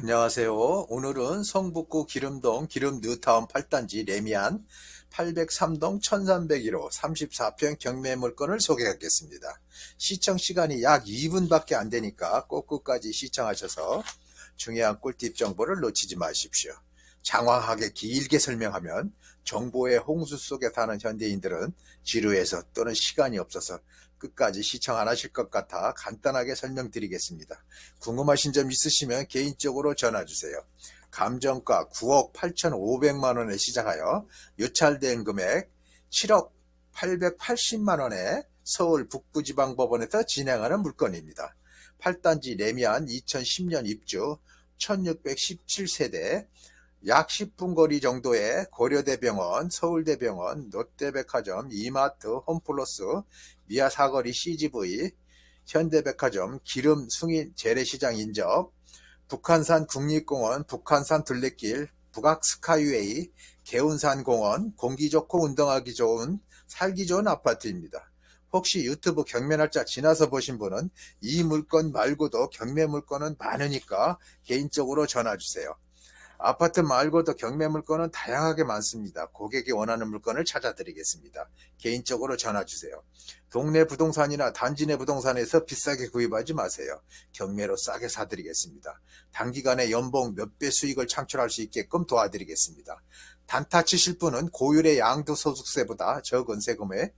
안녕하세요. 오늘은 성북구 기름동 기름 뉴타운 8단지 레미안 803동 1301호 34평 경매 물건을 소개하겠습니다. 시청 시간이 약 2분밖에 안 되니까 꼭 끝까지 시청하셔서 중요한 꿀팁 정보를 놓치지 마십시오. 장황하게 길게 설명하면 정보의 홍수 속에 사는 현대인들은 지루해서 또는 시간이 없어서 끝까지 시청 안 하실 것 같아 간단하게 설명드리겠습니다. 궁금하신 점 있으시면 개인적으로 전화 주세요. 감정가 9억 8,500만 원에 시작하여 유찰된 금액 7억 880만 원에 서울 북부지방법원에서 진행하는 물건입니다. 8단지 레미안 2010년 입주 1617세대 약 10분 거리 정도의 고려대병원, 서울대병원, 롯데백화점, 이마트, 홈플러스, 미아 사거리 CGV, 현대백화점, 기름 승인 재래시장 인접, 북한산 국립공원, 북한산 둘레길, 북악 스카이웨이, 개운산 공원, 공기 좋고 운동하기 좋은 살기 좋은 아파트입니다. 혹시 유튜브 경매 날짜 지나서 보신 분은 이 물건 말고도 경매 물건은 많으니까 개인적으로 전화 주세요. 아파트 말고도 경매 물건은 다양하게 많습니다. 고객이 원하는 물건을 찾아드리겠습니다. 개인적으로 전화 주세요. 동네 부동산이나 단지 내 부동산에서 비싸게 구입하지 마세요. 경매로 싸게 사드리겠습니다. 단기간에 연봉 몇 배 수익을 창출할 수 있게끔 도와드리겠습니다. 단타 치실 분은 고율의 양도소득세보다 적은 세금에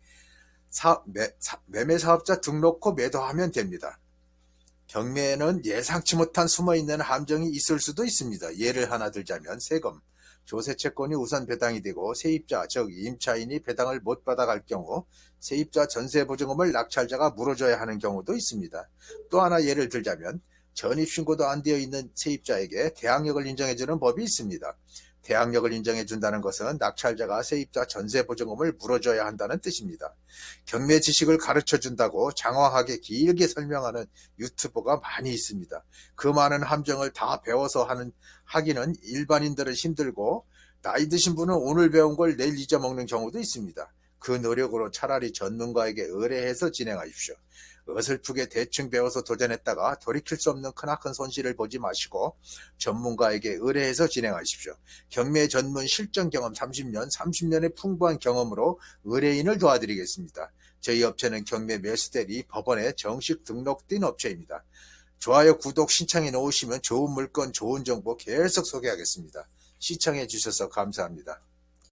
사- 매, 사- 매매 사업자 등록 후 매도하면 됩니다. 경매에는 예상치 못한 숨어있는 함정이 있을 수도 있습니다. 예를 하나 들자면 세금, 조세 채권이 우선 배당이 되고 세입자, 즉 임차인이 배당을 못 받아갈 경우 세입자 전세 보증금을 낙찰자가 물어줘야 하는 경우도 있습니다. 또 하나 예를 들자면 전입신고도 안 되어 있는 세입자에게 대항력을 인정해주는 법이 있습니다. 대항력을 인정해 준다는 것은 낙찰자가 세입자 전세 보증금을 물어줘야 한다는 뜻입니다. 경매 지식을 가르쳐 준다고 장황하게 길게 설명하는 유튜버가 많이 있습니다. 그 많은 함정을 다 배워서 하는 하기는 일반인들은 힘들고 나이 드신 분은 오늘 배운 걸 내일 잊어먹는 경우도 있습니다. 그 노력으로 차라리 전문가에게 의뢰해서 진행하십시오. 어설프게 대충 배워서 도전했다가 돌이킬 수 없는 크나큰 손실을 보지 마시고 전문가에게 의뢰해서 진행하십시오. 경매 전문 실전 경험 30년, 30년의 풍부한 경험으로 의뢰인을 도와드리겠습니다. 저희 업체는 경매 매수대리 법원에 정식 등록된 업체입니다. 좋아요, 구독 신청해 놓으시면 좋은 물건, 좋은 정보 계속 소개하겠습니다. 시청해 주셔서 감사합니다.